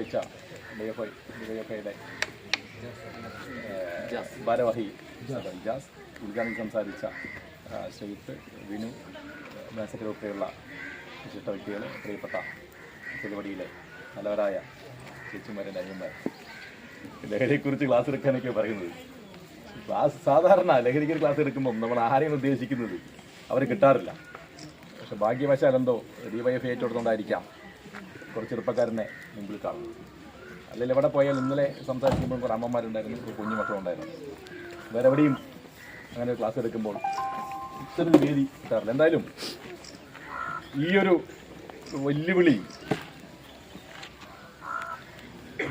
നിർവഹിച്ച ഡിഎഫ്ഐ ഡിവൈഎഫ്ഐയുടെ ഭാരവാഹി ഇജാസ് ഉദ്ഘാടനം സംസാരിച്ച ശ്രീത്ത് വിനു മേസക്കര ഉൾപ്പെടെയുള്ള വിശിഷ്ട വ്യക്തികൾ പ്രിയപ്പെട്ട പരിപാടിയിലെ നല്ലവരായ ചേച്ചിമാരുടെ അയ്യന്മാർ ലഹരിയെക്കുറിച്ച് ക്ലാസ് എടുക്കാനൊക്കെ പറയുന്നത്. ക്ലാസ് സാധാരണ ലഹരിക്ക് ക്ലാസ് എടുക്കുമ്പം നമ്മൾ ആരെയും ഉദ്ദേശിക്കുന്നത്? അവർ കിട്ടാറില്ല. പക്ഷെ ഭാഗ്യവശാൽ എന്തോ ഡിവൈഎഫ് ഏറ്റെടുത്തുകൊണ്ടായിരിക്കാം കുറച്ച് ചെറുപ്പക്കാരനെ മുമ്പിൽ കാണും അല്ലെങ്കിൽ എവിടെ പോയാൽ ഇന്നലെ സംസാരിക്കുമ്പോൾ കുറേ അമ്മമാരുണ്ടായിരുന്നു കുഞ്ഞു മക്കളുണ്ടായിരുന്നു വേറെ എവിടെയും അങ്ങനെ ക്ലാസ് എടുക്കുമ്പോൾ ഇത്തരം വേദി കിട്ടാറില്ല. എന്തായാലും ഈ ഒരു വെല്ലുവിളി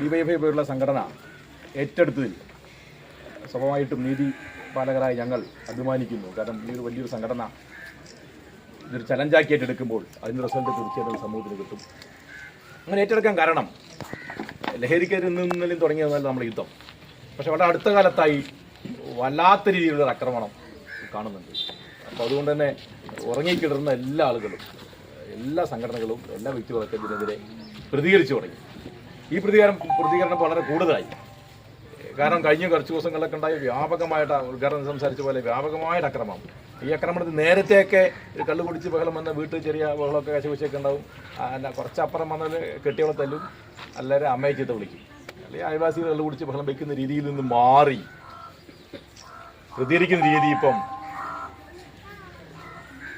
ഡിവൈഎഫ്ഐ പോലുള്ള സംഘടന ഏറ്റെടുത്തതിൽ സ്വഭാവമായിട്ടും നീതി പാലകരായ ഞങ്ങൾ അഭിമാനിക്കുന്നു. കാരണം ഈ ഒരു വലിയൊരു സംഘടന ഇതൊരു ചലഞ്ചാക്കി ഏറ്റെടുക്കുമ്പോൾ അതിന്റെ റിസൾട്ട് തീർച്ചയായിട്ടും സമൂഹത്തിന് കിട്ടും. അങ്ങനെ ഏറ്റെടുക്കാൻ കാരണം ലഹരിക്കെതിരെ നിന്നും തുടങ്ങിയതല്ല നമ്മുടെ യുദ്ധം. പക്ഷെ വളരെ അടുത്ത കാലത്തായി വല്ലാത്ത രീതിയിലുള്ള ആക്രമണം കാണുന്നുണ്ട്. അപ്പോൾ അതുകൊണ്ട് തന്നെ ഉറങ്ങിക്കിടുന്ന എല്ലാ ആളുകളും എല്ലാ സംഘടനകളും എല്ലാ വ്യക്തികളൊക്കെ ഇതിനെതിരെ പ്രതികരിച്ചു തുടങ്ങി. ഈ പ്രതികാരം പ്രതികരണം വളരെ കൂടുതലായി. കാരണം കഴിഞ്ഞ കുറച്ച് ദിവസങ്ങളിലൊക്കെ ഉണ്ടായ വ്യാപകമായിട്ട് ഉദ്ഘാടനം സംസാരിച്ച പോലെ വ്യാപകമായിട്ട് അക്രമം ഈ ആക്രമണത്തിൽ നേരത്തെയൊക്കെ ഒരു കള്ളു കുടിച്ച് ബഹളം വന്ന വീട്ടിൽ ചെറിയ ബഹളമൊക്കെ കശ കശപിശയൊക്കെ ഉണ്ടാവും. അല്ല കുറച്ചപ്പുറം വന്നാൽ കെട്ടിയോളെ തല്ലും. അല്ലാതെ അമ്മയെ ചീത്ത വിളിക്കും. അല്ലെങ്കിൽ അയവാസികൾ കള്ളു കുടിച്ച് ബഹളം വയ്ക്കുന്ന രീതിയിൽ നിന്ന് മാറി. പ്രതികരിക്കുന്ന രീതി ഇപ്പം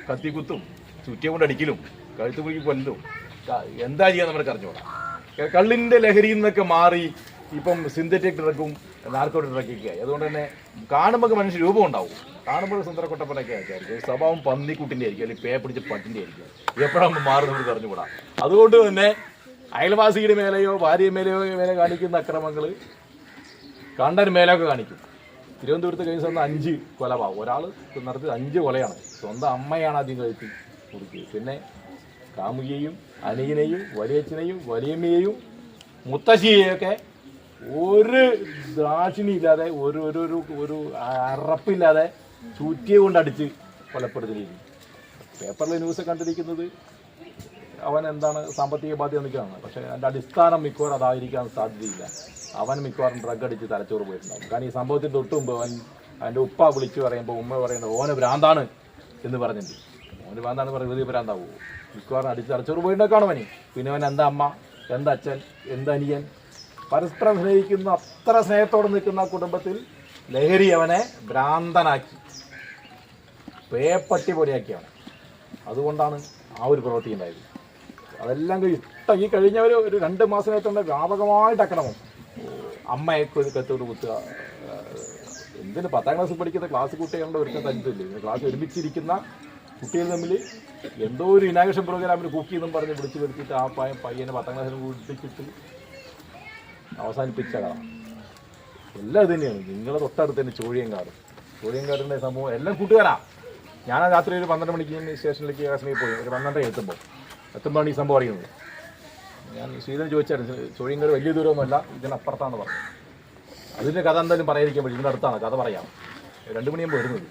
കത്തിക്കുത്തും ചുറ്റിയ കൊണ്ട് അടിക്കലും കഴുത്ത് കുഴിക്ക് കൊല്ലും. എന്താ ചെയ്യാൻ നമ്മുടെ കറിഞ്ഞോളാം കള്ളിന്റെ ലഹരിയിൽ നിന്നൊക്കെ മാറി ഇപ്പം സിന്തറ്റിക് ഡ്രഗും നാർക്കോട്ടിക് ഡ്രഗൊക്കെ ആയി. അതുകൊണ്ട് തന്നെ കാണുമ്പോൾ മനുഷ്യ രൂപം ഉണ്ടാവും. കാണുമ്പോൾ സുന്ദരക്കൊട്ടപ്പനൊക്കെ ആയിരിക്കും. സ്വഭാവം പന്നിക്കുട്ടിന്റെ ആയിരിക്കും അല്ലെങ്കിൽ പേ പിടിച്ച പട്ടിന്റെ ആയിരിക്കും. എപ്പോഴാണ് മാറി നമുക്ക് അറിഞ്ഞുകൂടാ അതുകൊണ്ട് തന്നെ അയൽവാസിയുടെ മേലെയോ ഭാര്യ മേലെയോ മേലെ കാണിക്കുന്ന അക്രമങ്ങൾ കണ്ടൻ മേലൊക്കെ കാണിക്കും. തിരുവനന്തപുരത്ത് കഴിഞ്ഞ സ്വന്തം അഞ്ച് കൊലപാവും ഒരാൾ നടത്തി അഞ്ച് കൊലയാണ്. സ്വന്തം അമ്മയാണ് ആദ്യം കഴിച്ച് കുറിക്കുക പിന്നെ കാമുകിയെയും അനിയനെയും വലിയച്ഛനെയും വലിയമ്മയെയും മുത്തശ്ശിയെയൊക്കെ ഒരു ദാക്ഷിണിയില്ലാതെ ഒരു ഒരു ഒരു ഒരു അറപ്പില്ലാതെ ചൂറ്റിയെ കൊണ്ട് അടിച്ച് കൊലപ്പെടുത്തിയിരിക്കും പേപ്പറിലെ ന്യൂസ് കണ്ടിരിക്കുന്നത് അവൻ എന്താണ് സാമ്പത്തിക ബാധ്യത നിൽക്കുകയാണ്. പക്ഷേ അതിന്റെ അടിസ്ഥാനം മിക്കവാറും അതായിരിക്കാൻ സാധ്യതയില്ല. അവൻ മിക്കവാറും ഡ്രഗ് അടിച്ച് തലച്ചോറ് പോയിട്ടുണ്ടാവും കാരണം ഈ സംഭവത്തിന് തൊട്ട് മുമ്പ് അവൻ അവന്റെ ഉപ്പ വിളിച്ച് പറയുമ്പോൾ ഉമ്മ പറയുന്നത് ഓന് ഭ്രാന്താണ് എന്ന് പറഞ്ഞിട്ടുണ്ട്. ഓന് ഭ്രാന്താണ് പറയുന്നത് ഭ്രാന്താവൂ. മിക്കവാറും അടിച്ച് തലച്ചോറ് പോയിട്ടുണ്ടൊക്കെ അവന്. പിന്നെ അവൻ എന്താ അമ്മ എന്താ അച്ഛൻ എന്താ അനിയൻ? പരസ്പരം സ്നേഹിക്കുന്ന അത്ര സ്നേഹത്തോടെ നിൽക്കുന്ന കുടുംബത്തിൽ ലഹരി അവനെ ഭ്രാന്തനാക്കി. പേപ്പട്ടി പോലെയാക്കിയാണ് അതുകൊണ്ടാണ് ആ ഒരു പ്രവൃത്തി ഉണ്ടായത്. അതെല്ലാം ഇഷ്ടം ഈ കഴിഞ്ഞ ഒരു ഒരു രണ്ട് മാസത്തിനകത്തുണ്ട് വ്യാപകമായിട്ട് അക്രമം. അമ്മയെ കത്തോട് കുത്തുക. എന്തിന് പത്താം ക്ലാസ്സിൽ പഠിക്കുന്ന ക്ലാസ് കുട്ടികളുടെ ഒരുക്കം തല്ലില്ലേ ക്ലാസ് ഒരുമിച്ചിരിക്കുന്ന കുട്ടികൾ തമ്മിൽ എന്തോ ഒരു ഇനാഗ്രേഷൻ പ്രോഗ്രാമിൽ കുക്കി എന്നും പറഞ്ഞ് വിളിച്ചു വരുത്തിയിട്ട് ആ പയ്യൻ പയ്യനെ പത്താം ക്ലാസ്സിൽ വിളിപ്പിച്ചിട്ട് അവസാനിപ്പിച്ച കഥ. എല്ലാം ഇത് തന്നെയാണ്. നിങ്ങളെ തൊട്ടടുത്ത് തന്നെ ചോഴിയങ്കാട്. ചോഴിയങ്കാടിന്റെ സംഭവം എല്ലാം കൂട്ടുകാരാ. ഞാൻ രാത്രി ഒരു പന്ത്രണ്ട് മണിക്ക് സ്റ്റേഷനിലേക്ക് കാശ്മീർ പോയി. ഒരു പന്ത്രണ്ടര എത്തുമ്പോൾ എത്തുമ്പോഴാണ് ഈ സംഭവം അറിയുന്നത്. ഞാൻ ശ്രീധരൻ ചോദിച്ചായിരുന്നു ചോഴിയങ്കാട് വലിയ ദൂരമൊന്നുമല്ല ഇതിനപ്പുറത്താണെന്ന് പറഞ്ഞു. അതിന്റെ കഥ എന്തായാലും പറയാതിരിക്കാൻ പറ്റും ഇതിന്റെ അടുത്താണ് കഥ പറയാം. രണ്ട് മണിയാകുമ്പോൾ വരുന്നത്.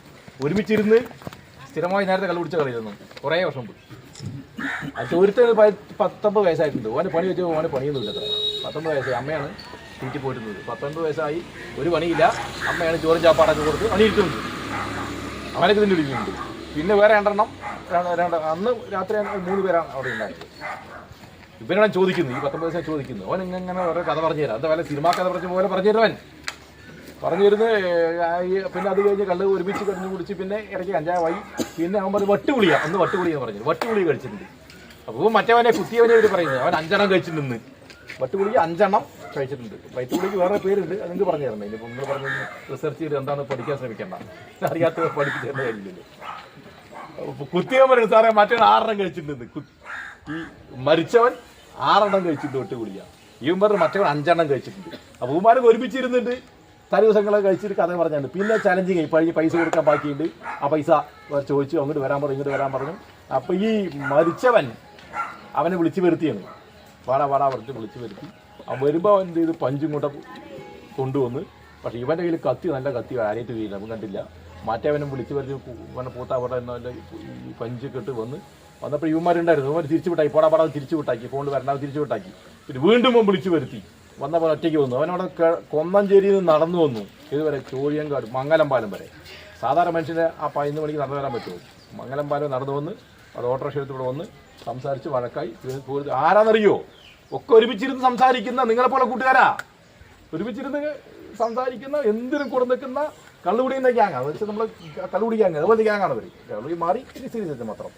ഒരുമിച്ചിരുന്ന് സ്ഥിരമായി നേരത്തെ കള്ളു പിടിച്ച കളിയിരുന്നു കുറേ വർഷം മുമ്പ്. അത് ഒരുത്തന് പത്തൊമ്പത് വയസ്സായിട്ടുണ്ട്. ഓന് പണി വെച്ച് ഓന് പണിയൊന്നുമില്ല പത്തൊമ്പത് വയസ്സായി. അമ്മയാണ് വീട്ടിൽ പോയിരുന്നത്. പത്തൊൻപത് വയസ്സായി. ഒരു പണിയില്ല. അമ്മയാണ് ചോറും ചാപ്പാടൊക്കെ കൊടുത്ത് പണിയിരിക്കുന്നുണ്ട് അവനൊക്കെ ഇതിന്റെ ഇരിക്കുന്നുണ്ട് പിന്നെ വേറെ രണ്ടെണ്ണം രണ്ട് അന്ന് രാത്രി മൂന്ന് പേരാണ് അവിടെ ഉണ്ടായത് ഇവനാണ് ചോദിക്കുന്നത് ഈ പത്തൊമ്പത് ദിവസം ചോദിക്കുന്നത് അവൻ ഇങ്ങനെ ഓരോ കഥ പറഞ്ഞു തരാം. അത് വല്ല സിനിമ കഥ പറഞ്ഞ പോലെ പറഞ്ഞു തരുവൻ പറഞ്ഞു തരുന്ന പിന്നെ അത് കഴിഞ്ഞ് കള്ള് ഒരുമിച്ച് കഴിഞ്ഞ് കുടിച്ച് പിന്നെ ഇടയ്ക്ക് കഞ്ചാവായി. പിന്നെ അവൻ പറഞ്ഞു വട്ടുപുളിയാണ് അന്ന് വട്ടുപുളിയെന്ന് പറഞ്ഞു വട്ടുപുളി കഴിച്ചിട്ടുണ്ട്. അപ്പോൾ മറ്റവനെ കുത്തിയവനെ ഇവർ പറയുന്നത്. അവൻ അഞ്ചെണ്ണം കഴിച്ചിട്ടുണ്ട് വട്ടുപുളി അഞ്ചെണ്ണം കഴിച്ചിട്ടുണ്ട്. വൈറ്റുപുളിക്ക് വേറെ പേരുണ്ട്. അത് നിങ്ങൾക്ക് പറഞ്ഞു തരണം? ഇനിയിപ്പോൾ നിങ്ങൾ പറഞ്ഞു റിസർച്ച് ചെയ്ത് എന്താണ് പഠിക്കാൻ ശ്രമിക്കേണ്ട. അറിയാത്ത പഠിപ്പിച്ചേണ്ട കാര്യമില്ലല്ലോ. അപ്പൊ കുത്തിയവൻ പറഞ്ഞു സാറേ മറ്റേ ആറെണ്ണം കഴിച്ചിട്ടുണ്ട്. ഈ മരിച്ചവൻ ആറെണ്ണം കഴിച്ചിട്ടുണ്ട് വട്ടുപുളിയ ഇവൻ പറഞ്ഞു മറ്റവൻ അഞ്ചെണ്ണം കഴിച്ചിട്ടുണ്ട്. അപ്പോൾ ഉമാരൊക്കെ ഒരുമിച്ചിരുന്നുണ്ട്. തലേ ദിവസങ്ങളൊക്കെ കഴിച്ചിട്ട് കഥ പറഞ്ഞാണ്. പിന്നെ ചലഞ്ചിങ് ആയി പഴയ പൈസ കൊടുക്കാൻ ബാക്കിയുണ്ട്. ആ പൈസ ചോദിച്ചു അങ്ങോട്ട് വരാൻ പറഞ്ഞു ഇങ്ങോട്ട് വരാൻ പറഞ്ഞു. അപ്പോൾ ഈ മരിച്ചവൻ അവനെ വിളിച്ചു വരുത്തിയാണ്. വാടാ വാടാ പറഞ്ഞിട്ട് വിളിച്ചു വരുത്തി. ആ വരുമ്പോൾ എന്ത് ചെയ്ത്? പഞ്ചും കൂടെ കൊണ്ടുവന്ന് പക്ഷെ ഇവന്റെ കയ്യിൽ കത്തി നല്ല കത്തി ആരേറ്റ് വീഴില്ല അവൻ കണ്ടില്ല. മറ്റവനും വിളിച്ചു വരുത്തി ഇവനെ പൂത്താ അവിടെ ഈ പഞ്ചൊക്കെ ഇട്ട് വന്ന് വന്നപ്പോൾ യുവമാരുണ്ടായിരുന്നു ഇവന്മാർ തിരിച്ചു വിട്ടാക്കി പോടാ പാടാ തിരിച്ചു വിട്ടാക്കി. ഫോണിൽ വരണ്ടാവ് തിരിച്ചു വിട്ടാക്കി. പിന്നെ വീണ്ടും അവൻ വിളിച്ചു വരുത്തി. വന്നപ്പോൾ ഒറ്റയ്ക്ക് വന്നു. അവനവിടെ കൊന്നഞ്ചേരിയിൽ നിന്ന് നടന്നു വന്നു. ഇതുവരെ ചോഴിയങ്കാട് മംഗലം വരെ. സാധാരണ മനുഷ്യന് ആ പതിനൊന്ന് മണിക്ക് നടന്നു വരാൻ പറ്റുമോ? മംഗലം പാലം നടന്നു വന്ന് അത് ഓട്ടോറിക്ഷ എടുത്ത് വന്ന് സംസാരിച്ച് വഴക്കായി ആരാന്നറിയോ? ഒക്കെ ഒരുമിച്ചിരുന്ന് സംസാരിക്കുന്ന നിങ്ങളെ പോലെ കൂട്ടുകാരാ? ഒരുമിച്ചിരുന്ന് സംസാരിക്കുന്ന എന്തിനും കൂടെ നിൽക്കുന്ന കള്ളുപിടിയുന്ന ഗ്യാങ് അത് വെച്ചാൽ നമ്മൾ കള്ളുപിടി ഗ്യാങ് അതുപോലെ ഗ്യാങ്ങാണ് അവർ കള്ളുകുടി മാറി സീരിയസ് വെച്ചാൽ മാത്രം.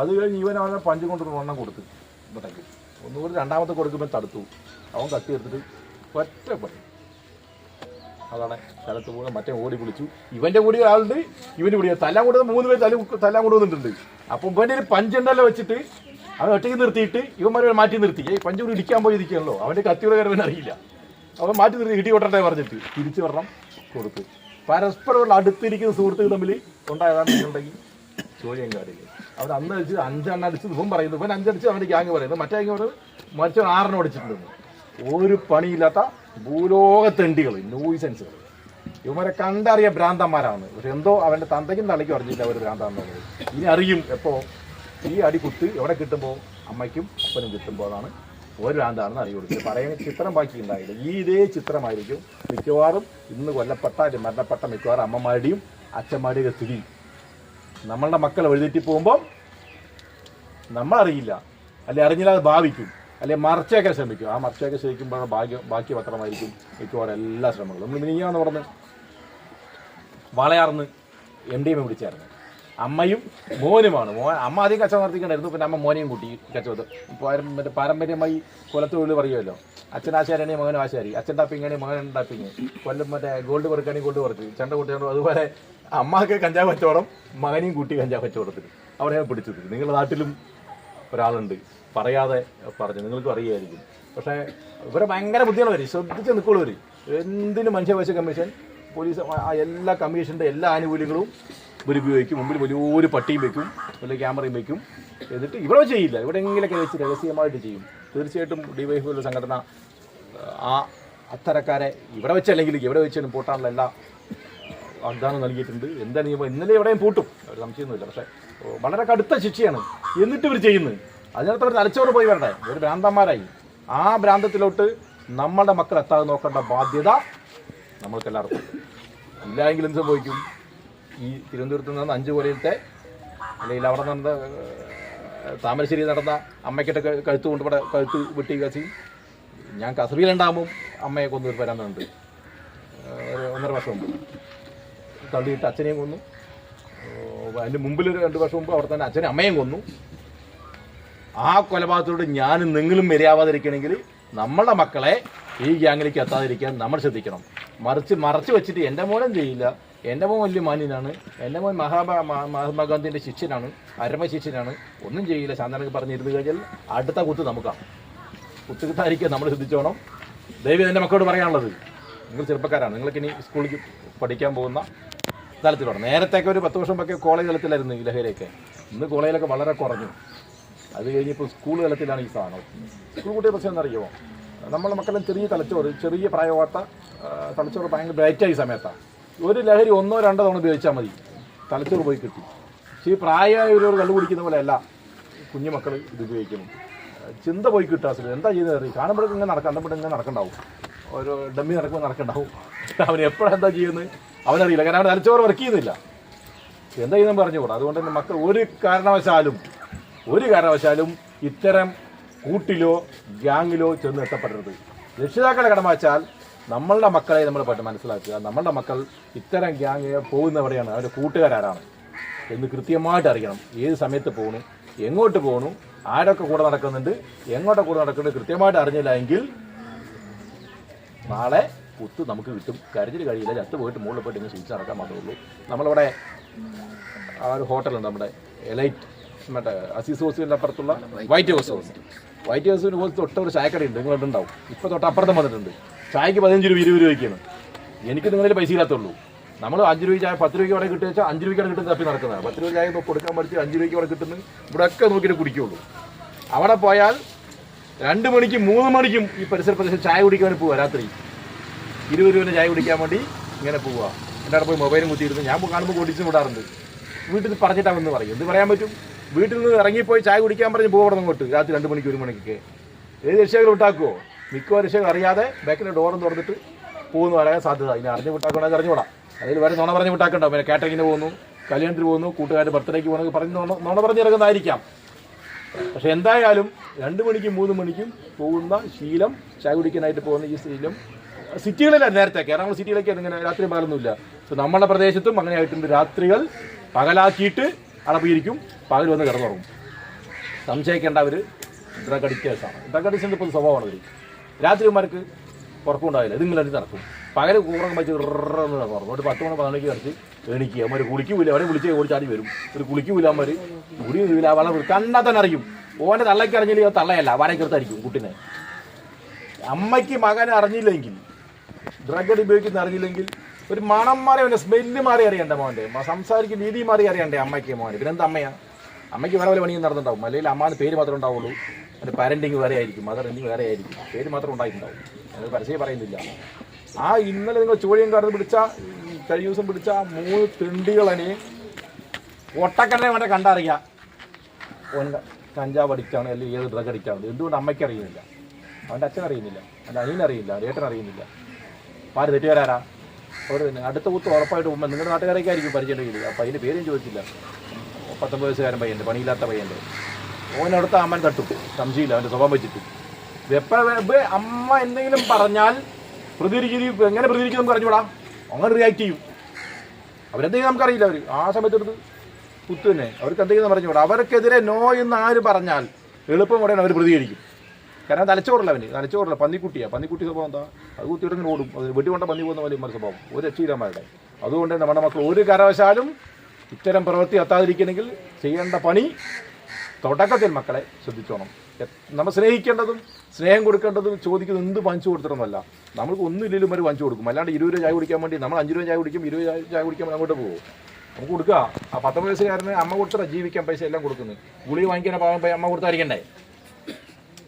അത് കഴിഞ്ഞ് ഇവൻ അവനെ പഞ്ച് കൊണ്ടൊരു എണ്ണം കൊടുത്തു. ഇവിടേക്ക് ഒന്നുകൂടി രണ്ടാമത്തെ കൊടുക്കുമ്പോൾ തടുത്തു. അവൻ കത്തി എടുത്തിട്ട് ഒറ്റ അതാണ് സ്ഥലത്ത് കൂടെ മറ്റേ ഓടി വിളിച്ചു. ഇവന്റെ കൂടി ആളുണ്ട് ഇവന്റെ കൂടി തല്ലാൻ കൂടെ മൂന്ന് പേര് തല തല്ലാൻ കൊണ്ടുവന്നിട്ടുണ്ട്. അപ്പം ഇവന്റെ ഒരു പഞ്ചുണ്ടല്ലോ വെച്ചിട്ട് അവൻ ഒറ്റയ്ക്ക് നിർത്തിയിട്ട് ഇവന്മാരെ മാറ്റി നിർത്തി. ഈ പഞ്ച് കൂടി ഇടിക്കാൻ പോയി ഇരിക്കുകയാണല്ലോ. അവന്റെ കത്തിയുടെ കാര്യം അറിയില്ല. അവൻ മാറ്റി നിർത്തി ഇടി കൊട്ടട്ടെ പറഞ്ഞിട്ട് തിരിച്ചു വരണം കൊടുത്തു. പരസ്പരമുള്ള അടുത്തിരിക്കുന്ന സുഹൃത്തുക്കൾ തമ്മിൽ ഉണ്ടായതാണെന്നുണ്ടെങ്കിൽ ചോദ്യം ചോദ്യങ്കാരിൽ അവർ അന്ന് അടിച്ച് അഞ്ചെണ്ണം അടിച്ച് ഇവൻ പറയുന്നു. ഇവൻ അഞ്ചടിച്ച് അവന്റെ ഗ്യാങ് പറയുന്നു. മറ്റേ ഗ്യാങ് പറയുന്നത് മറ്റവൻ ആറെണ്ണം അടിച്ചിട്ടുണ്ടെന്ന് ഒരു പണിയില്ലാത്ത ഭൂലോക തെണ്ടികൾ നോയിസെൻസുകൾ ഇവരെ കണ്ടറിയ ഭ്രാന്തന്മാരാണ്. എന്തോ അവന്റെ തന്തയ്ക്കും തള്ളയ്ക്കും അറിഞ്ഞില്ല അവർ ഭ്രാന്താന്നുള്ളത് ഇനി അറിയും എപ്പോൾ ഈ അടി കുത്ത് എവിടെ കിട്ടുമ്പോൾ അമ്മയ്ക്കും അപ്പനും കിട്ടുമ്പോഴാണ് ഒരു ഭ്രാന്താണെന്ന് അറിയുള്ളൂ. പറയുന്ന ചിത്രം ബാക്കി ഉണ്ടായില്ല. ഈ ഇതേ ചിത്രമായിരിക്കും മിക്കവാറും ഇന്ന് കൊല്ലപ്പെട്ട അല്ലെങ്കിൽ മരണപ്പെട്ട മിക്കവാറും അമ്മമാരുടെയും അച്ഛന്മാരുടെയും സ്ഥിതി. നമ്മളുടെ മക്കൾ എഴുതിറ്റി പോകുമ്പോൾ നമ്മളറിയില്ല. അല്ലെ അറിഞ്ഞില്ലാതെ ഭാവിക്കും. അല്ലെ മറച്ചേക്കാൻ ശ്രമിക്കും. ആ മറച്ചേക്കാൻ ശ്രമിക്കുമ്പോൾ ഭാഗ്യ ബാക്കി പത്രമായിരിക്കും മിക്കവാറും എല്ലാ ശ്രമങ്ങളും. നമ്മൾ മിനിയാന്ന് പറഞ്ഞ് വളയാർന്ന് എം ഡി എം വിളിച്ചായിരുന്നു. അമ്മയും മോനുമാണ്. മോൻ അമ്മ ആദ്യം കച്ചവടം നടത്തിക്കണ്ടായിരുന്നു പിന്നെ അമ്മ മോനെയും കൂട്ടി കച്ചവടം. മറ്റേ പാരമ്പര്യമായി കുലത്തൊഴിൽ പറയുമല്ലോ. അച്ഛൻ ആശാരാണി മകൻ ആശാരി. അച്ഛൻ ടാപ്പിങ്ങാണി മകൻ ടാപ്പിങ് കൊല്ലം മറ്റേ ഗോൾഡ് വർക്കാണെങ്കിൽ ഗോൾഡ് വർക്ക് ചണ്ട കൂട്ടിയാണ്? അതുപോലെ അമ്മയ്ക്ക് കഞ്ചാവ് കച്ചവടം മകനെയും കൂട്ടി കഞ്ചാവ് കച്ചവടത്തിന്. അവിടെയാണ് പിടിച്ചത് നിങ്ങളുടെ നാട്ടിലും ഒരാളുണ്ട്. പറയാതെ പറഞ്ഞു. നിങ്ങൾക്കും അറിയായിരിക്കും. പക്ഷേ ഇവരെ ഭയങ്കര ബുദ്ധിയുള്ളവർ ശ്രദ്ധിച്ച് നിൽക്കുള്ളവർ എന്തിനും മനുഷ്യവകാശ കമ്മീഷൻ പോലീസ് എല്ലാ കമ്മീഷന്റെ എല്ലാ ആനുകൂല്യങ്ങളും ഉപയോഗിക്കും. മുമ്പിൽ വലിയൊരു പട്ടിയും വെക്കും വലിയ ക്യാമറയും വെക്കും. എന്നിട്ട് ഇവിടെ ചെയ്യില്ല. ഇവിടെ എങ്കിലൊക്കെ വെച്ച് രഹസ്യമായിട്ട് ചെയ്യും. തീർച്ചയായിട്ടും പോലുള്ള സംഘടന ആ അത്തരക്കാരെ ഇവിടെ വെച്ചല്ലെങ്കിൽ ഇവിടെ വെച്ചാലും പൂട്ടാനുള്ള എല്ലാ വാഗ്ദാനം നൽകിയിട്ടുണ്ട്. എന്താ നിയമം? ഇന്നലെ എവിടെയും പൂട്ടും. അവർ സംശയമൊന്നുമില്ല. പക്ഷേ വളരെ കടുത്ത ശിക്ഷയാണ് എന്നിട്ട് ഇവർ ചെയ്യുന്നത്. അതിനകത്ത് അവർ തലച്ചോറ് പോയി വരണ്ടേ ഒരു ഭ്രാന്തന്മാരായി. ആ ഭ്രാന്തത്തിലോട്ട് നമ്മളുടെ മക്കൾ എത്താതെ നോക്കേണ്ട ബാധ്യത നമ്മൾക്ക് എല്ലാവർക്കും ഉണ്ട്. ഇല്ല എങ്കിൽ എന്ത് സംഭവിക്കും. ഈ തിരുവനന്തപുരത്ത് നിന്ന് അഞ്ച് കൊല്ലത്തെ അല്ലെങ്കിൽ അവിടെ നടന്ന താമരശ്ശേരി നടന്ന അമ്മയ്ക്കിട്ട് കഴുത്ത് കൊണ്ട് കഴുത്ത് വെട്ടി കസി. ഞാൻ കസറിയിലുണ്ടാകുമ്പോൾ അമ്മയെ കൊന്നൊരു ഒരു ഒന്നര വർഷം മുമ്പ്. തള്ളിയിട്ട് അച്ഛനെയും കൊന്നു. അതിന്റെ മുമ്പിൽ ഒരു രണ്ട് വർഷം മുമ്പ് അവിടെ തന്നെ അച്ഛനെ അമ്മയും കൊന്നു. ആ കൊലപാതകത്തോട് ഞാനും നിങ്ങളും ഇരയാവാതിരിക്കണമെങ്കിൽ നമ്മളുടെ മക്കളെ ഈ ഗ്യാങ്ങിലേക്ക് എത്താതിരിക്കാൻ നമ്മൾ ശ്രദ്ധിക്കണം. മറിച്ച് മറച്ചു വെച്ചിട്ട് എന്റെ മോനും ചെയ്യില്ല? എന്റെ മോൻ വലിയ മാന്യനാണ്. എന്റെ മോൻ മഹാഭാ മഹാത്മാഗാന്ധിന്റെ ശിഷ്യനാണ് അരമ ശിഷ്യനാണ്. ഒന്നും ചെയ്യില്ല. ശാന്തനൊക്കെ പറഞ്ഞിരുന്നു കഴിഞ്ഞാൽ അടുത്ത കുത്ത് നമുക്കാണ് കുത്ത് കിട്ടാതിരിക്കാൻ നമ്മൾ ശ്രദ്ധിച്ചോണം. ദൈവം എന്റെ മക്കളോട് പറയാനുള്ളത്. നിങ്ങൾ ചെറുപ്പക്കാരാണ്. നിങ്ങൾക്കിനി സ്കൂളിൽ പഠിക്കാൻ പോകുന്ന തലത്തിലാണ് നേരത്തെയൊക്കെ ഒരു പത്ത് വർഷം മുമ്പൊക്കെ കോളേജ് തലത്തിലായിരുന്നു ഈ ലഹരിയൊക്കെ. ഇന്ന് കോളേജിലൊക്കെ വളരെ കുറഞ്ഞു. അത് കഴിഞ്ഞിപ്പോൾ സ്കൂൾ തലത്തിലാണ് ഈ സാധനം. സ്കൂൾ കുട്ടിയെ പ്രശ്നം എന്നറിയുമോ നമ്മളെ മക്കളെ ചെറിയ തലച്ചോറ് ചെറിയ പ്രായമാത്ത തലച്ചോറ് ഭയങ്കര ബ്രൈറ്റായി സമയത്താണ് ഒരു ലഹരി ഒന്നോ രണ്ടോ തവണ ഉപയോഗിച്ചാൽ മതി. തലച്ചോറ് പോയി കിട്ടി. പക്ഷേ ഈ പ്രായമായ ഒരു കള്ളു കുടിക്കുന്ന പോലെ അല്ല കുഞ്ഞു മക്കൾ ഇത് ഉപയോഗിക്കുന്നു ചിന്ത പോയി അസുഖം. എന്താ ചെയ്യുന്നത്? കാണുമ്പോഴേക്കും ഇങ്ങനെ നടക്കാം കണ്ടപ്പോഴും ഇങ്ങനെ നടക്കണ്ടാവും. ഒരു ഡമ്മി നടക്കുമ്പോൾ നടക്കണ്ടാവും. അവൻ എപ്പോഴെന്താ ചെയ്യുന്നത് അവനറിയില്ല. കാരണം അവൻ തലച്ചോറ് വർക്ക് ചെയ്യുന്നില്ല. എന്താ ചെയ്യുന്ന പറഞ്ഞുകൂടാ. അതുകൊണ്ട് തന്നെ മക്കൾ ഒരു കാരണവശാലും ഒരു കാരണവശാലും ഇത്തരം കൂട്ടിലോ ഗ്യാങ്ങിലോ ചെന്ന് എത്തപ്പെടരുത്. രക്ഷിതാക്കളുടെ കടമ വെച്ചാൽ നമ്മളുടെ മക്കളെ നമ്മൾ പെട്ട് മനസ്സിലാക്കുക. നമ്മളുടെ മക്കൾ ഇത്തരം ഗ്യാങ് പോകുന്നവരെയാണ്. അവരുടെ കൂട്ടുകാരാരാണ്. എന്ന് കൃത്യമായിട്ട് അറിയണം. ഏത് സമയത്ത് പോകണം എങ്ങോട്ട് പോകണം ആരൊക്കെ കൂടെ നടക്കുന്നുണ്ട്? എങ്ങോട്ടൊക്കെ കൂടെ നടക്കുന്നുണ്ട് കൃത്യമായിട്ട് അറിഞ്ഞില്ല എങ്കിൽ നാളെ കുത്ത് നമുക്ക് കിട്ടും. കരുതിൽ കഴിയില്ല. ചത്ത് പോയിട്ട് മുകളിൽ പോയിട്ട് ഇങ്ങനെ സൂക്ഷിച്ച് നടക്കാൻ മാത്രമേ ഉള്ളൂ. നമ്മളിവിടെ ആ ഒരു ഹോട്ടലുണ്ട് നമ്മുടെ എലൈറ്റ് മറ്റേ അസീസ് ഹോസ്പിറ്റലിന്റെ അപ്പുറത്തുള്ള വൈറ്റ് ഹൗസ് ഹൗസ് വൈറ്റ് ഹൗസിന് പോലെ തൊട്ട് ഒരു ചായക്കടയുണ്ട് നിങ്ങൾ ഉണ്ടാവും. ഇപ്പോൾ തൊട്ട് അപ്പുറത്തും വന്നിട്ടുണ്ട്. ചായക്ക് പതിനഞ്ച് രൂപ ഇരുപത് രൂപയ്ക്കാണ്. എനിക്ക് നിങ്ങളിൽ പൈസ ഇല്ലാത്തുള്ളൂ. നമ്മൾ അഞ്ച് രൂപ ചായ പത്ത് രൂപയ്ക്ക് അവിടെ കിട്ടുക വെച്ചാൽ അഞ്ച് രൂപയ്ക്കാണ് കിട്ടുന്നത് തപ്പി നടക്കുന്നത്. പത്ത് രൂപ ചായ കൊടുക്കാൻ പഠിച്ച് അഞ്ച് രൂപയ്ക്ക് അവിടെ കിട്ടുന്നത് ഇവിടെ ഒക്കെ നോക്കിയിട്ട് കുടിക്കുള്ളൂ. അവിടെ പോയാൽ രണ്ട് മണിക്കും മൂന്ന് മണിക്കും ഈ പരിസര പ്രദേശം ചായ കുടിക്കാൻ പോവുക രാത്രി. ഇരുപത് രൂപ ചായ കുടിക്കാൻ വേണ്ടി ഇങ്ങനെ പോവുക എന്റെ അവിടെ പോയി മൊബൈലും കുത്തിയിരുന്നു ഞാൻ കാണുമ്പോൾ കൊടിച്ചു വിടാറുണ്ട്. വീട്ടിൽ നിന്ന് പറഞ്ഞിട്ടാണെന്ന് പറയും. എന്ത് പറയാൻ പറ്റും? വീട്ടിൽ നിന്ന് ഇറങ്ങിപ്പോയി ചായ കുടിക്കാൻ പറഞ്ഞ് പോകണം അങ്ങോട്ട്. രാത്രി രണ്ട് മണിക്ക് ഒരു മണിക്കൊക്കെ. ഏത് രക്ഷകൾ വിട്ടാക്കുമോ മിക്ക രക്ഷകൾ അറിയാതെ ബാക്കിന്റെ ഡോറും തുറന്നിട്ട് പോകുന്നു പറയാൻ സാധ്യത. ഇനി അറിഞ്ഞ് വിട്ടാക്കണമെങ്കിൽ അറിഞ്ഞുകൂടാം. അതിൽ വരെ നുണ പറഞ്ഞ് വിട്ടാക്കണ്ടോ. പിന്നെ കാറ്ററിങ്ങിന് പോകുന്നു കല്യാണത്തിന് പോകുന്നു കൂട്ടുകാരുടെ ബർത്ത്ഡേക്ക് പോകുന്നു പറഞ്ഞ് നുണ പറഞ്ഞ് ഇറങ്ങുന്നതായിരിക്കാം. പക്ഷെ എന്തായാലും രണ്ട് മണിക്കും മൂന്ന് മണിക്കും പോകുന്ന ശീലം ചായ കുടിക്കാനായിട്ട് പോകുന്ന ഈ ശീലം സിറ്റികളിലാണ് നേരത്തെ. എറണാകുളം സിറ്റികളൊക്കെ ഇങ്ങനെ രാത്രി പകലൊന്നുമില്ല സോ നമ്മുടെ പ്രദേശത്തും അങ്ങനെ ആയിട്ടുണ്ട്. രാത്രികൾ പകലാക്കിയിട്ട് അടപ്പിയിരിക്കും പകൽ വന്ന് കിടന്നുറങ്ങും. സംശയിക്കേണ്ട അവർ ഡ്രഗ് അഡിക്റ്റേഴ്സാണ് ഡ്രഗ് അഡിക്ഷൻ ഇപ്പോൾ സ്വഭാവമാണ് രാത്രിമാർക്ക് ഉറപ്പുണ്ടാവില്ല. ഇതിങ്ങനെ നടക്കും. പകൽ കൂറം വെച്ച് ഇറന്ന് പറഞ്ഞു ഒരു പത്ത് മണി പതിനൊക്കെ കിടച്ച് എണീക്കുക അവന്മാർ കുളിക്കൂല. അവരെ വിളിച്ച് ഓടി ചാടി വരും. ഒരു കുളിക്കൂല അവന്മാർ കുടിയില്ല വളം കണ്ടാൽ തന്നെ അറിയും. ഓന്റെ തള്ളയ്ക്ക് അറിഞ്ഞില്ല തള്ളയല്ല. വരക്കെടുത്തായിരിക്കും കുട്ടിനെ. അമ്മയ്ക്ക് മകനെ അറിഞ്ഞില്ലെങ്കിൽ ഡ്രഗ് ഉപയോഗിക്കുന്ന അറിഞ്ഞില്ലെങ്കിൽ ഒരു മണം മാറി അവന്റെ സ്മെല്ല് മാറി അറിയണ്ടേ മോന്റെ. സംസാരിക്കുന്ന രീതി മാറി അറിയണ്ടേ അമ്മയ്ക്ക് മോനെ? പിന്നെന്താ അമ്മയാ? അമ്മയ്ക്ക് വേറെ പോലെ പണിയും നടന്നിട്ടുണ്ടാവും. അല്ലെങ്കിൽ അമ്മാന്ന് പേര് മാത്രമേ ഉണ്ടാവുള്ളൂ. അതിന്റെ പാരന്റിങ് വേറെ ആയിരിക്കും. മദർ എന്തെങ്കിലും വേറെ ആയിരിക്കും. പേര് മാത്രം ഉണ്ടായിട്ടുണ്ടാവും. അത് പരസ്യം പറയുന്നില്ല. ആ ഇന്നലെ നിങ്ങൾ ചോദ്യം കാർഡ് പിടിച്ച കഴിഞ്ഞ ദിവസം പിടിച്ച മൂന്ന് തിണ്ടികളനെ ഒട്ടക്കണ്ണെ വേണ്ട കണ്ടറിയാം. ഓൻ കഞ്ചാവ് അടിക്കാണ് അല്ലെങ്കിൽ ഏത് ഡ്രഗ് അടിക്കാണ്? എന്തുകൊണ്ട് അമ്മയ്ക്ക് അറിയുന്നില്ല? അവന്റെ അച്ഛൻ അറിയുന്നില്ല. അവന്റെ അനിയൻ അറിയില്ല. ഏട്ടൻ അറിയുന്നില്ല. ആര് തെറ്റുകാരാ? അവർ തന്നെ. അടുത്ത കുത്ത് ഉറപ്പായിട്ട് പോകുമ്പോൾ നിങ്ങളുടെ നാട്ടുകാരേക്കായിരിക്കും പരിചയമില്ല അപ്പം അതിന്റെ പേരും ചോദിച്ചില്ല. പത്തൊമ്പത് വയസ്സുകാരൻ പയ്യന്റെ പണിയില്ലാത്ത പയ്യന്റെ. ഓനടുത്ത അമ്മൻ തട്ടും. സംശയമില്ല. അവന്റെ സ്വഭാവം വെച്ചിട്ട്. വെപ്പ അമ്മ എന്തെങ്കിലും പറഞ്ഞാൽ പ്രതികരിക്കും എങ്ങനെ പ്രതികരിക്കും നമുക്ക് അറിഞ്ഞൂടാ അങ്ങനെ റിയാക്ട് ചെയ്യും. അവരെന്തെങ്കിലും നമുക്കറിയില്ല അവർ ആ സമയത്തെടുത്ത് കുത്തു തന്നെ. അവർക്ക് എന്തെങ്കിലും പറഞ്ഞുകൂടാ. അവർക്കെതിരെ നോ എന്ന് ആര് പറഞ്ഞാൽ എളുപ്പം ഉടനെ അവർ പ്രതികരിക്കും. കാരണം തലച്ചോറില്ല അവന്. തലച്ചോറില്ല. പന്നിക്കുട്ടിയാണ് പന്നിക്കുട്ടി സ്വഭാവം എന്താ? അത് കുത്തിയിടങ്ങനെ ഓടും. അത് വെട്ടിക്കൊണ്ട പന്നി പോകുന്ന മര സ്വഭാവം. ഒരു രക്ഷയില്ലാമാരുടെ അതുകൊണ്ട് നമ്മുടെ മക്കൾ ഒരു കാരവശാലും ഇത്തരം പ്രവൃത്തി എത്താതിരിക്കണമെങ്കിൽ ചെയ്യേണ്ട പണി തുടക്കത്തിൽ മക്കളെ ശ്രദ്ധിച്ചോണം. നമ്മൾ സ്നേഹിക്കേണ്ടതും സ്നേഹം കൊടുക്കേണ്ടത് ചോദിക്കുന്നത് എന്ത് വാങ്ങിച്ചു കൊടുത്തിട്ടൊന്നുമല്ല. നമുക്ക് ഒന്നുമില്ലെങ്കിലും ഒരു വാങ്ങിച്ചു കൊടുക്കും. അല്ലാണ്ട് ഇരുപത് രൂപ ചായ കുടിക്കാൻ വേണ്ടി നമ്മൾ അഞ്ച് രൂപ ചായ കുടിക്കും ഇരുപത് ചായ കുടിക്കാൻ അങ്ങോട്ട് പോകും. നമുക്ക് കൊടുക്കുക ആ പത്തൊമ്പത് വയസ്സുകാരന് അമ്മ കൊടുത്തറ ജീവിക്കാൻ പൈസ എല്ലാം കൊടുക്കുന്നത്. ഗുളി വാങ്ങിക്കാൻ പാവം പോയി അമ്മ കൊടുത്തായിരിക്കണ്ടേ?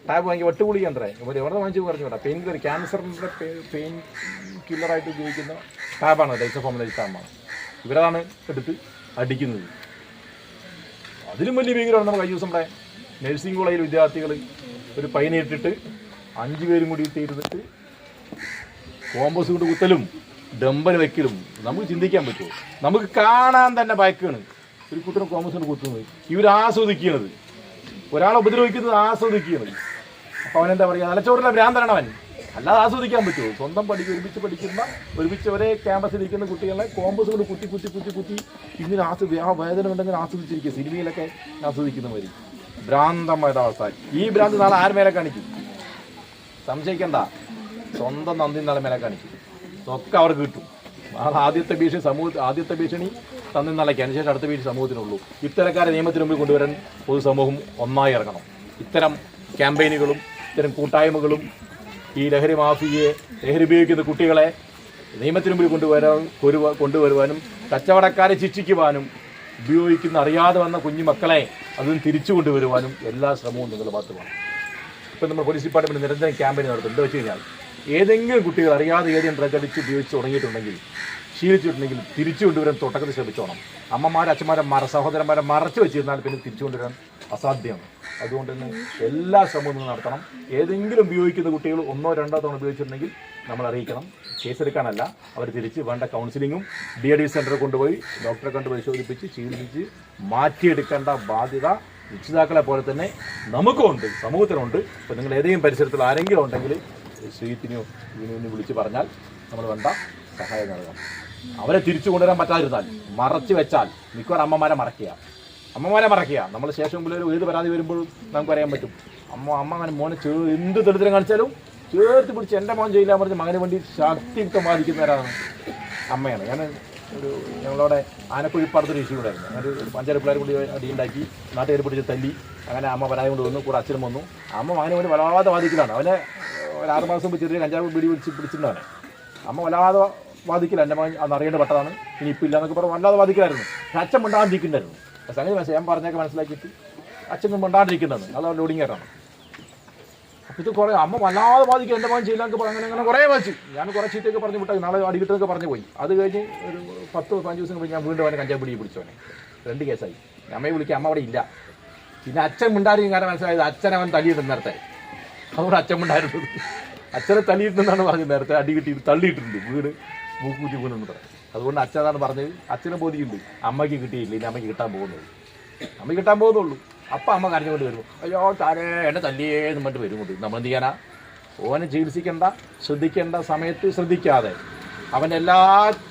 ടാബ് വാങ്ങി വെട്ട് ഗുളികണ്ടേ ഇവർ എവിടെ വാങ്ങിച്ചു പറഞ്ഞു വിടാം പെയിൻ കില്ലർ ക്യാൻസറിന്റെ പെയിൻ കില്ലറായിട്ട് ഉപയോഗിക്കുന്ന ടാബാണ് ഡൈസഫോമിലേക്ക് ടാബാണ് ഇവരതാണ് എടുത്ത് അടിക്കുന്നത്. അതിലും വലിയ ഭീകരമാണ് നമ്മൾ കഴിഞ്ഞ ദിവസം നമ്മുടെ നഴ്സിംഗ് കോളേജിൽ വിദ്യാർത്ഥികൾ ഒരു പൈനയിട്ടിട്ട് അഞ്ച് പേരും കൂടി ഇരുന്നിട്ട് കോമ്പസ് കൊണ്ട് കുത്തലും ഡമ്പൽ വെക്കലും. നമുക്ക് ചിന്തിക്കാൻ പറ്റുമോ? നമുക്ക് കാണാൻ തന്നെ ഭയക്കാണ്. ഒരു കുട്ടനും കോമ്പസ് കൊണ്ട് കുത്തുന്നത്. ഇവർ ആസ്വദിക്കുന്നത് ഒരാളെ ഉപദ്രവിക്കുന്നത് ആസ്വദിക്കുന്നത് അപ്പോൾ എന്താ പറയുക? തലച്ചോറിലെ ഭ്രാന്തനാണ് അവൻ. അല്ലാതെ ആസ്വദിക്കാൻ പറ്റുമോ? സ്വന്തം പഠി ഒരുമിച്ച് പഠിക്കുന്ന ഒരുമിച്ച് ഒരേ ക്യാമ്പസിൽ ഇരിക്കുന്ന കുട്ടികളെ കോമ്പസ് കൊണ്ട് കുത്തി കുത്തി കുത്തി കുത്തി ഇങ്ങനെ ആസ്വദി ആ വേദന ഉണ്ടെങ്കിൽ ആസ്വദിച്ചിരിക്കുക. സിനിമയിലൊക്കെ ആസ്വദിക്കുന്നവർ ഭ്രാന്തമായിട്ട് അവസ്ഥ. ഈ ഭ്രാന്ത് നാളെ ആര് മേലെ കാണിക്കും? സംശയിക്കണ്ട. സ്വന്തം നന്ദി നാളെ മേലെ കാണിക്കും. ഒക്കെ അവർക്ക് കിട്ടും. നാളെ ആദ്യത്തെ ഭീഷണി സമൂഹ ആദ്യത്തെ ഭീഷണി തന്നി നാളേക്ക് അതിനുശേഷം അടുത്ത ഭീഷണി സമൂഹത്തിനുള്ളൂ. ഇത്തരക്കാരെ നിയമത്തിന് മുമ്പിൽ കൊണ്ടുവരാൻ പൊതുസമൂഹം ഒന്നായി ഇറങ്ങണം. ഇത്തരം ക്യാമ്പയിനുകളും ഇത്തരം കൂട്ടായ്മകളും ഈ ലഹരി മാഫിയെ ലഹരി ഉപയോഗിക്കുന്ന കുട്ടികളെ നിയമത്തിന് മുമ്പിൽ കൊണ്ടുവരാൻ കൊണ്ടുവരുവാനും കച്ചവടക്കാരെ ശിക്ഷിക്കുവാനും ഉപയോഗിക്കുന്ന അറിയാതെ വന്ന കുഞ്ഞു മക്കളെ അതിൽ തിരിച്ചു കൊണ്ടുവരുവാനും എല്ലാ ശ്രമവും നിങ്ങളുടെ ഭാഗത്തുമാണ് ഇപ്പം നമ്മൾ പോലീസ് ഡിപ്പാർട്ട്മെന്റ് നിരന്തരം ക്യാമ്പയിൻ നടത്തുന്നുണ്ട് വെച്ച് കഴിഞ്ഞാൽ ഏതെങ്കിലും കുട്ടികൾ അറിയാതെ ഏതെങ്കിലും ഡ്രഗ് അടിച്ച് ഉപയോഗിച്ച് തുടങ്ങിയിട്ടുണ്ടെങ്കിൽ ശീലിച്ചിട്ടുണ്ടെങ്കിൽ തിരിച്ചു കൊണ്ടുവരാൻ തുടക്കത്തിൽ ശ്രമിച്ചോണം അമ്മമാരെ അച്ഛന്മാരെ മറ സഹോദരന്മാരെ മറച്ചു വെച്ചിരുന്നാൽ പിന്നെ തിരിച്ചു കൊണ്ടുവരാൻ അസാധ്യമാണ് അതുകൊണ്ട് തന്നെ എല്ലാ ശ്രമവും നടത്തണം ഏതെങ്കിലും ഉപയോഗിക്കുന്ന കുട്ടികൾ ഒന്നോ രണ്ടോ തവണ ഉപയോഗിച്ചിട്ടുണ്ടെങ്കിൽ നമ്മൾ അറിയിക്കണം കേസെടുക്കാനല്ല അവർ തിരിച്ച് വേണ്ട കൗൺസിലിങ്ങും ഡി എ ഡി സെന്ററിൽ കൊണ്ടുപോയി ഡോക്ടറെ കണ്ട് പരിശോധിപ്പിച്ച് ചികിത്സിച്ച് മാറ്റിയെടുക്കേണ്ട ബാധ്യത രക്ഷിതാക്കളെ പോലെ തന്നെ നമുക്കുമുണ്ട് സമൂഹത്തിനുണ്ട് അപ്പോൾ നിങ്ങൾ ഏതെങ്കിലും പരിസരത്തിൽ ആരെങ്കിലും ഉണ്ടെങ്കിൽ ശ്രീത്തിനെയോ ഇതിനെയോ വിളിച്ച് പറഞ്ഞാൽ നമ്മൾ വേണ്ട സഹായം നൽകണം അവരെ തിരിച്ചു കൊണ്ടുവരാൻ പറ്റാതിരുന്നാൽ മറച്ചു വെച്ചാൽ മിക്കവാറും അമ്മമാരെ മറക്കുക അമ്മമാരെ മറക്കുക നമ്മൾ ശേഷം മുമ്പിൽ ഏത് പരാതി വരുമ്പോഴും നമുക്ക് അറിയാൻ പറ്റും. അമ്മ അമ്മ അങ്ങനെ മോനെ ചേ എന്ത് ദരിദ്രം കാണിച്ചാലും ചേർത്ത് പിടിച്ച് എന്റെ മോൻ ചെയ്യില്ല പറഞ്ഞ് മകന് വേണ്ടി ശക്തിയുക്തം ബാധിക്കുന്നവരാണ് അമ്മയാണ്. ഞാൻ ഒരു ഞങ്ങളവിടെ ആനക്കുഴിപ്പാടത്തൊരു ഇഷ്യൂ ഉണ്ടായിരുന്നു. അങ്ങനെ ഒരു അഞ്ചാറ് പിള്ളേർ കൂടി അടിയുണ്ടാക്കി നാട്ടുകാർ പിടിച്ച് തല്ലി അങ്ങനെ അമ്മ പരാതി കൊണ്ട് വന്നു കൂടെ അച്ഛനും വന്നു. അമ്മ മകനെ വേണ്ടി വല്ലാതെ ബാധിക്കലാണ് അവനെ ഒരു ആറ് മാസം ചെറിയ കഞ്ചാവ് പിടി പിടിച്ച് പിടിച്ചിട്ടുണ്ടാണ് അമ്മ വല്ലാതെ ബാധിക്കില്ല എന്റെ മകൻ അത് അറിയേണ്ട പെട്ടതാണ്. ഇനി ഇപ്പം ഇല്ല എന്നൊക്കെ പറഞ്ഞ് വല്ലാതെ ബാധിക്കില്ലായിരുന്നു അച്ഛൻ മിണ്ടാണ്ടിരിക്കുന്നുണ്ടായിരുന്നു. സംഗതി മനസ്സിലായി. ഞാൻ പറഞ്ഞൊക്കെ മനസ്സിലാക്കിയിട്ട് അച്ഛൻ മിണ്ടാണ്ടിരിക്കുന്നതാണ് അത് ലോഡിങ് ആയിട്ടാണ് അപ്പോൾ ഇത് കുറേ അമ്മ വല്ലാതെ ബാധിക്കും എന്റെ മകൻ ചെയ്യില്ല എന്നൊക്കെ അങ്ങനെ അങ്ങനെ കുറേ വായിച്ചു ഞാൻ കുറേ ചീത്തയൊക്കെ പറഞ്ഞു വിട്ടാൽ നാളെ അടി കിട്ടുന്നൊക്കെ പറഞ്ഞു പോയി. അത് കഴിഞ്ഞ് ഒരു പത്ത് പതിനഞ്ച് ദിവസം കഴിഞ്ഞ് ഞാൻ വീണ്ടും അവനെ കഞ്ചാവ് പിടി പിടിച്ചവനെ. രണ്ട് കേസായി. അമ്മയെ വിളിക്കുക അമ്മ അവിടെ ഇല്ല. പിന്നെ അച്ഛൻ മിണ്ടായിരിക്കും കാരണം മനസ്സിലായത് അച്ഛൻ അവൻ തല്ലിയിട്ടുണ്ട് നേരത്തെ. അതുകൊണ്ട് അച്ഛൻ മിണ്ടായിരുന്നത് അച്ഛനെ തല്ലിയിട്ടുണ്ടെന്നാണ് പറഞ്ഞത് നേരത്തെ. അടി കിട്ടി തള്ളിയിട്ടുണ്ട് വീട്. മൂക്കൂറ്റി വീണെന്ന് പറയാം അതുകൊണ്ട് അച്ഛനാണ് പറഞ്ഞത് അച്ഛനെ ബോധിക്കുന്നുണ്ട്. അമ്മയ്ക്ക് കിട്ടിയില്ല ഇനി അമ്മയ്ക്ക് കിട്ടാൻ പോകുന്നത് അമ്മയ്ക്ക് കിട്ടാൻ പോകുന്നുള്ളൂ. അപ്പം അമ്മ കരഞ്ഞുകൊണ്ട് വരും അയ്യോ താരേ എന്നെ തല്ലിയേ എന്ന് പറഞ്ഞിട്ട് വരുമുണ്ട് നമ്മൾ എന്ത് ചെയ്യാനാ? ഓനെ ചികിത്സിക്കേണ്ട ശ്രദ്ധിക്കേണ്ട സമയത്ത് ശ്രദ്ധിക്കാതെ അവൻ എല്ലാ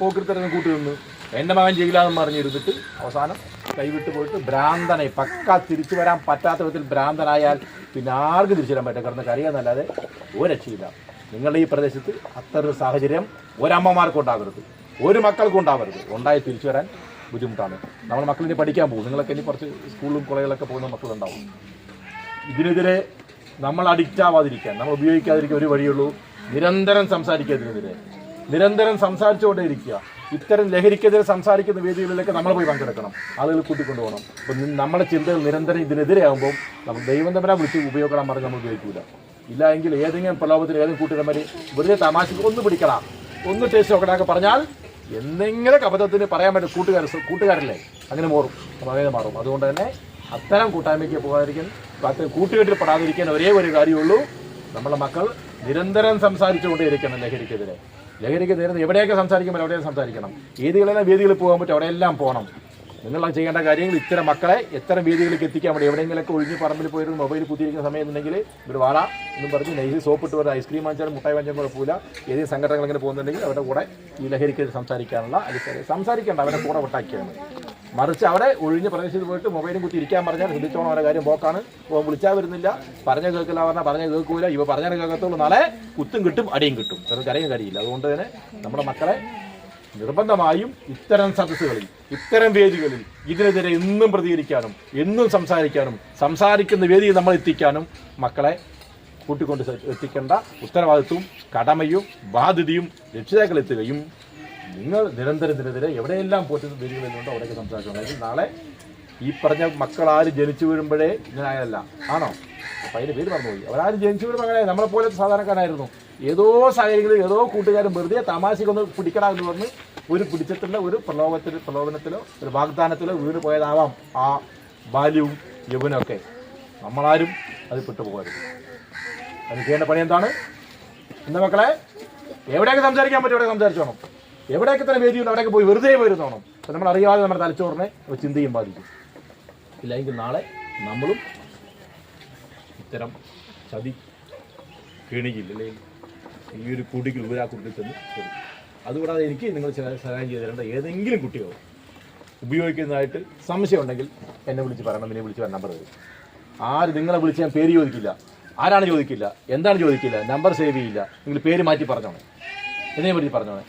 പോക്കിരിത്തരനും കൂട്ടി നിന്ന് എന്റെ മകൻ ചെയ്യില്ലാന്ന് പറഞ്ഞിരുന്നിട്ട് അവസാനം കൈവിട്ട് പോയിട്ട് ഭ്രാന്തനായി പക്ക തിരിച്ചു വരാൻ പറ്റാത്ത വിധത്തിൽ ഭ്രാന്തനായാൽ പിന്നെ ആർക്കും തിരിച്ചു വരാൻ പറ്റും കാരണം കറിയാന്നല്ലാതെ ഒരു രക്ഷയില്ല. നിങ്ങളുടെ ഈ പ്രദേശത്ത് അത്തരൊരു സാഹചര്യം ഒരമ്മമാർക്കും ഉണ്ടാകരുത് ഒരു മക്കൾക്കും ഉണ്ടാവരുത്. ഉണ്ടായി തിരിച്ചു വരാൻ ബുദ്ധിമുട്ടാണ്. നമ്മൾ മക്കളിനി പഠിക്കാൻ പോകും. നിങ്ങളൊക്കെ ഇനി കുറച്ച് സ്കൂളിലും കോളേജിലൊക്കെ പോകുന്ന മക്കളുണ്ടാവും. ഇതിനെതിരെ നമ്മൾ അഡിക്റ്റ് ആവാതിരിക്കാൻ നമ്മൾ ഉപയോഗിക്കാതിരിക്കാൻ ഒരു വഴിയുള്ളൂ. നിരന്തരം സംസാരിക്കുക ഇതിനെതിരെ. നിരന്തരം സംസാരിച്ചുകൊണ്ടേയിരിക്കുക. ഇത്തരം ലഹരിക്കെതിരെ സംസാരിക്കുന്ന വേദികളിലൊക്കെ നമ്മൾ പോയി പങ്കെടുക്കണം. ആളുകൾ കൂട്ടിക്കൊണ്ടുപോകണം. അപ്പം നമ്മുടെ ചിന്തകൾ നിരന്തരം ഇതിനെതിരെ ആകുമ്പോൾ നമ്മൾ ദൈവം തമ്മിലെ വിളിച്ച് ഉപയോഗിക്കണം പറഞ്ഞ് നമ്മൾ ഉപയോഗിക്കില്ല ഇല്ല എങ്കിൽ ഏതെങ്കിലും പ്രലോഭത്തിൽ ഏതെങ്കിലും കൂട്ടുകാരന്മാർ വെറുതെ തമാശക്ക് ഒന്ന് പിടിക്കണം ഒന്ന് ടേസ്റ്റ് നോക്കണമൊക്കെ പറഞ്ഞാൽ എന്തെങ്കിലും അബദ്ധത്തിന് പറയാൻ പറ്റും കൂട്ടുകാർ കൂട്ടുകാരില്ലേ? അങ്ങനെ മാറും സമയം മാറും. അതുകൊണ്ട് തന്നെ അത്തരം കൂട്ടായ്മയ്ക്ക് പോകാതിരിക്കാൻ അത്തരം കൂട്ടുകെട്ടിൽ പെടാതിരിക്കാൻ ഒരേ ഒരു കാര്യമുള്ളൂ. നമ്മളെ മക്കൾ നിരന്തരം സംസാരിച്ചുകൊണ്ടേയിരിക്കണം ലഹരിക്കെതിരെ. ലഹരിക്കെതിരെ എവിടെയൊക്കെ സംസാരിക്കുമ്പോൾ എവിടെയും സംസാരിക്കണം. ഏതുകളെല്ലാം വേദികളിൽ പോകാൻ പറ്റും അവിടെയെല്ലാം പോകണം. നിങ്ങൾ ചെയ്യേണ്ട കാര്യങ്ങൾ ഇത്തരം മക്കളെ എത്തരം വീതികളിലേക്ക് എത്തിക്കാൻ വേണ്ടി എവിടെയെങ്കിലൊക്കെ ഒഴിഞ്ഞ് പറമ്പിൽ പോയിരുന്ന് മൊബൈൽ കുത്തിയിരിക്കുന്ന സമയം എന്നുണ്ടെങ്കിൽ ഇവർ വാള എന്നും പറഞ്ഞ് നെയ്ത് സോപ്പിട്ട് വരുന്ന ഐസ്ക്രീം വാങ്ങിച്ചാലും മുട്ടായി വാങ്ങിച്ചാലും കുഴപ്പമില്ല. ഏതെങ്കിലും സംഘടനകൾ ഇങ്ങനെ പോകുന്നുണ്ടെങ്കിൽ അവരുടെ കൂടെ ഈ ലഹരിക്കെതിരെ സംസാരിക്കാനുള്ള അടിസ്ഥാനം. സംസാരിക്കേണ്ട അവരുടെ കൂടെ വിട്ടാക്കിയാണ് മറിച്ച് അവിടെ ഒഴിഞ്ഞ് പ്രദേശത്ത് പോയിട്ട് മൊബൈലും കുത്തി ഇരിക്കാൻ പറഞ്ഞാൽ ശ്രദ്ധിച്ചോണം അവരുടെ കാര്യം. പോക്കാണ്. ഓൻ വിളിച്ചാൽ വരുന്നില്ല. പറഞ്ഞ കേൾക്കില്ല പറഞ്ഞാൽ പറഞ്ഞ കേൾക്കൂല. ഇവ പറഞ്ഞാൽ കേൾക്കത്തുള്ളൂ. നാളെ കുത്തും കിട്ടും അടിയും കിട്ടും. അത് കരയും കാര്യമില്ല. അതുകൊണ്ട് തന്നെ നമ്മുടെ മക്കളെ നിർബന്ധമായും ഇത്തരം സദസ്സുകളിൽ ഇത്തരം വേദികളിൽ ഇതിനെതിരെ എന്നും പ്രതികരിക്കാനും എന്നും സംസാരിക്കാനും സംസാരിക്കുന്ന വേദിയിൽ നമ്മൾ എത്തിക്കാനും മക്കളെ കൂട്ടിക്കൊണ്ട് എത്തിക്കേണ്ട ഉത്തരവാദിത്വവും കടമയും ബാധ്യതയും രക്ഷിതാക്കൾ എത്തുകയും നിങ്ങൾ നിരന്തരം നിരന്തരം എവിടെയെല്ലാം പോറ്റുന്ന വേദികളിലുണ്ടോ അവിടെയൊക്കെ സംസാരിക്കണം. നാളെ ഈ പറഞ്ഞ മക്കളാരും ജനിച്ചു വീഴുമ്പോഴേ ഇങ്ങനെയായല്ല ആണോ? അപ്പം അതിന്റെ പേര് മറന്നുപോയി. അവരാരും ജനിച്ചു വീഴുമ്പോൾ അങ്ങനെ നമ്മളെപ്പോലെ സാധാരണക്കാരായിരുന്നു ഏതോ സാഹചര്യങ്ങളിൽ ഏതോ കൂട്ടുകാരും വെറുതെ തമാശക്കൊന്ന് പിടിക്കടാ എന്ന് പറഞ്ഞ് ഒരു പിടിച്ചിട്ടുള്ള ഒരു പ്രലോഭത്തിൽ പ്രലോഭനത്തിലോ ഒരു വാഗ്ദാനത്തിലോ വീണ് പോയതാവാം ആ ബാല്യവും യൗവനമൊക്കെ നമ്മളാരും അത് പെട്ടുപോകരുത് അതിന് ചെയ്യേണ്ട പണി എന്താണ്? എന്താ മക്കളെ? എവിടെയൊക്കെ സംസാരിക്കാൻ പറ്റും എവിടെ സംസാരിച്ചോണം എവിടെയൊക്കെ തന്നെ വേദിയുണ്ട് അവിടെയൊക്കെ പോയി വെറുതെ പോയിരുന്നോണം അപ്പം നമ്മൾ അറിയാതെ നമ്മുടെ തലച്ചോറിനെ ചിന്തയും ബാധിക്കും. ഇല്ലെങ്കിൽ നാളെ നമ്മളും ഇത്തരം ചതി കെണിയില്ല അല്ലെങ്കിൽ ഈ ഒരു കുടിക്ക് ഉപരാ കുട്ടിൽ ചെന്ന്. അതുകൂടാതെ എനിക്ക് നിങ്ങൾ സഹായം ചെയ്ത് തരേണ്ട ഏതെങ്കിലും കുട്ടിയോ ഉപയോഗിക്കുന്നതായിട്ട് സംശയമുണ്ടെങ്കിൽ എന്നെ വിളിച്ച് പറയണം. എന്നെ വിളിച്ച് നമ്പർ തരും. ആര് നിങ്ങളെ വിളിച്ച് ഞാൻ പേര് ചോദിക്കില്ല. ആരാണ് ചോദിക്കില്ല? എന്താണ് ചോദിക്കില്ല? നമ്പർ സേവ് ചെയ്യില്ല. നിങ്ങൾ പേര് മാറ്റി പറഞ്ഞോണേ എന്നെ പറ്റി പറഞ്ഞോണേ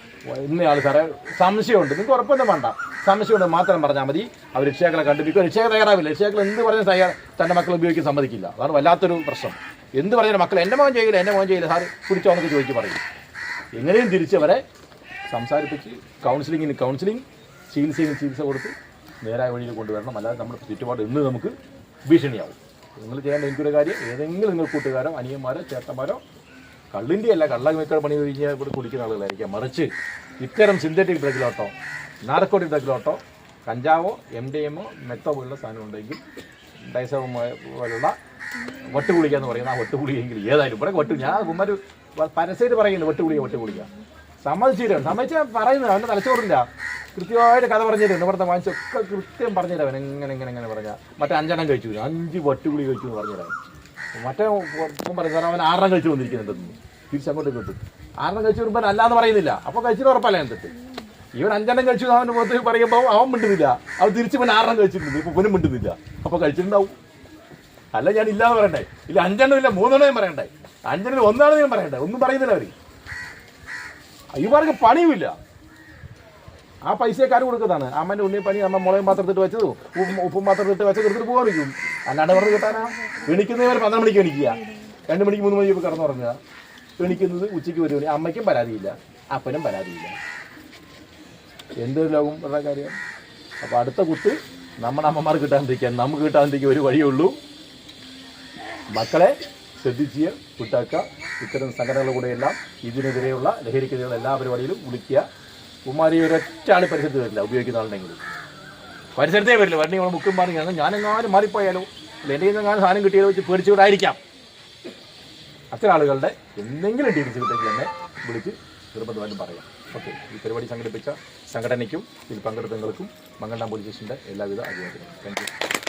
ഇന്നയാൾ സാറേ സംശയമുണ്ട്. നിങ്ങൾക്ക് ഉറപ്പൊന്നും വേണ്ട. സംശയമുണ്ട് മാത്രം പറഞ്ഞാൽ മതി. അവർ രക്ഷാക്കളെ കണ്ടുപിടിക്കും രക്ഷിതാക്കൾ തയ്യാറാവില്ല. രക്ഷാക്കൾ എന്ത് പറഞ്ഞാൽ തയ്യാർ തന്റെ മക്കൾ ഉപയോഗിക്കാൻ സമ്മതിക്കില്ല. അതാണ് വല്ലാത്തൊരു പ്രശ്നം. എന്ത് പറഞ്ഞാലും മക്കൾ എന്റെ മോൻ ചെയ്യില്ല എന്റെ മോൻ ചെയ്യില്ല സാറ് കുടിച്ചോന്നൊക്കെ ചോദിച്ച് പറയും. എങ്ങനെയും തിരിച്ചവരെ സംസാരിപ്പിച്ച് കൗൺസിലിങ്ങിന് കൗൺസിലിംഗ് ചികിത്സയിന് ചികിത്സ കൊടുത്ത് നേരായ വഴിയിൽ കൊണ്ടുവരണം. അല്ലാതെ നമ്മുടെ ചുറ്റുപാട് ഇന്ന് നമുക്ക് ഭീഷണിയാവും. നിങ്ങൾ ചെയ്യേണ്ട എനിക്കൊരു കാര്യം ഏതെങ്കിലും നിങ്ങൾ കൂട്ടുകാരോ അനിയന്മാരോ ചേട്ടന്മാരോ കള്ളിന്റെ അല്ല കള്ളമേക്കൾ പണി കഴിഞ്ഞാൽ ഇവിടെ കുടിക്കുന്ന ആളുകളായിരിക്കാം. മറിച്ച് ഇത്തരം സിന്തറ്റിക് ഡ്രഗിലോട്ടോ നാർക്കോട്ടിക് ഡ്രഗിലോട്ടോ കഞ്ചാവോ എം ഡി എമ്മോ മെത്തോ പോലുള്ള സാധനം ഉണ്ടെങ്കിൽ ഡൈസോ പോലുള്ള വട്ടുകുളിക്കുക എന്ന് പറയുന്ന ആ വട്ടുകുളിയെങ്കിൽ ഏതായാലും ഇവിടെ വട്ടു ഞാൻ ഉമ്മര് പരസ്യമായിട്ട് പറയുന്നത് വട്ടുകുളിക വട്ടുകുളിക സമ്മതിച്ചിട്ടുണ്ട് സമ്മതിച്ച പറയുന്നത് അവന്റെ തലച്ചോറില്ല. കൃത്യമായിട്ട് കഥ പറഞ്ഞിട്ടുണ്ട് ഇവിടുത്തെ വാങ്ങിച്ചൊക്കെ കൃത്യം പറഞ്ഞുതരാം അവൻ. എങ്ങനെ എങ്ങനെ എങ്ങനെ പറഞ്ഞാൽ മറ്റേ അഞ്ചെണ്ണം കഴിച്ചു. അഞ്ച് വട്ടുകുളി കഴിച്ചു എന്ന് പറഞ്ഞുതരാം. മറ്റേ ഒപ്പം പറയും സാറേ അവൻ ആറെണ്ണം കഴിച്ചു വന്നിരിക്കുന്നുണ്ടെന്ന് തിരിച്ചങ്ങോട്ട് കിട്ടും ആറെണ്ണം കഴിച്ചു വരുമ്പോൾ അല്ലാന്ന് പറയുന്നില്ല. അപ്പോൾ കഴിച്ചിട്ട് ഉറപ്പല്ല എന്നിട്ട്? ഇവൻ അഞ്ചെണ്ണം കഴിച്ചു അവൻ മുഖത്ത് പറയുമ്പോൾ അവൻ മിണ്ടുന്നില്ല. അവൻ തിരിച്ച് പിന്നെ ആറെണ്ണം കഴിച്ചിട്ടുണ്ട്. ഇപ്പോൾ പൊന്നും മിണ്ടുന്നില്ല. അപ്പോൾ കഴിച്ചിട്ടുണ്ടാവും. അല്ല ഞാൻ ഇല്ലാന്ന് പറയണ്ടേ? ഇല്ല അഞ്ചെണ്ണം ഇല്ല മൂന്നെണ്ണം ഞാൻ പറയണ്ടേ? അഞ്ചെണ്ണം ഒന്നാണ് ഞാൻ പറയണ്ടേ? ഒന്നും പറയുന്നില്ല അവർ ഇവർക്ക് പണിയുമില്ല. ആ പൈസക്കാർ കൊടുക്കുന്നതാണ്. അമ്മന്റെ ഉണ്ണി പണി അമ്മ മുളയും പാത്രത്തിട്ട് വെച്ചത് ഉപ്പും പാത്രത്തിട്ട് വെച്ചത് എടുത്തിട്ട് പോകാതിരിക്കും അല്ലാണ്ട് വെറുതെ കിട്ടാനാ? എണിക്കുന്നവർ പന്ത്രണ്ട് മണിക്ക് എണിക്കുക. രണ്ട് മണിക്ക് മൂന്ന് മണിക്ക് കിടന്നുറങ്ങുക എണിക്കുന്നത് ഉച്ചയ്ക്ക് ഒരു മണി അമ്മയ്ക്കും പരാതിയില്ല അപ്പനും പരാതിയില്ല. എന്തൊരു ലോകം പറഞ്ഞ കാര്യം? അപ്പോൾ അടുത്ത കുത്ത് നമ്മുടെ അമ്മമാർ കിട്ടാണ്ടിരിക്കാൻ നമുക്ക് കിട്ടാണ്ടിരിക്കാൻ ഒരു വഴിയേ ഉള്ളൂ. മക്കളെ ശ്രദ്ധിച്ച് വിട്ടാക്കുക ഇത്തരം സംഘടനകളുടെ കൂടെയെല്ലാം ഇതിനെതിരെയുള്ള ലഹരിക്കെതിരെയുള്ള എല്ലാ പരിപാടിയിലും വിളിക്കുക. ഉമ്മാരി ഒരൊറ്റ ആൾ പരിസരത്ത് വരില്ല ഉപയോഗിക്കുന്ന ആളുണ്ടെങ്കിൽ പരിസരത്തേ വരില്ല. വണ്ടി നമ്മൾ മുക്കും ഞാൻ ഞാനെങ്ങാനും മാറിപ്പോയാലോ? അല്ല? എന്റെ അങ്ങനെ സാധനം കിട്ടിയത് വെച്ച് പേടിച്ചുകൂടായിരിക്കാം അത്തരം ആളുകളുടെ എന്തെങ്കിലും ഡീറ്റെയിൽസ് തന്നെ വിളിച്ച് നിർബന്ധമായിട്ടും പറയാം. ഓക്കെ. ഈ പരിപാടി സംഘടിപ്പിച്ച സംഘടനയ്ക്കും ഇതിൽ പങ്കെടുത്തവങ്ങൾക്കും മംഗണ്ടാം പോലീസ് സ്റ്റേഷന്റെ എല്ലാവിധ അഭിനന്ദനങ്ങളും. താങ്ക്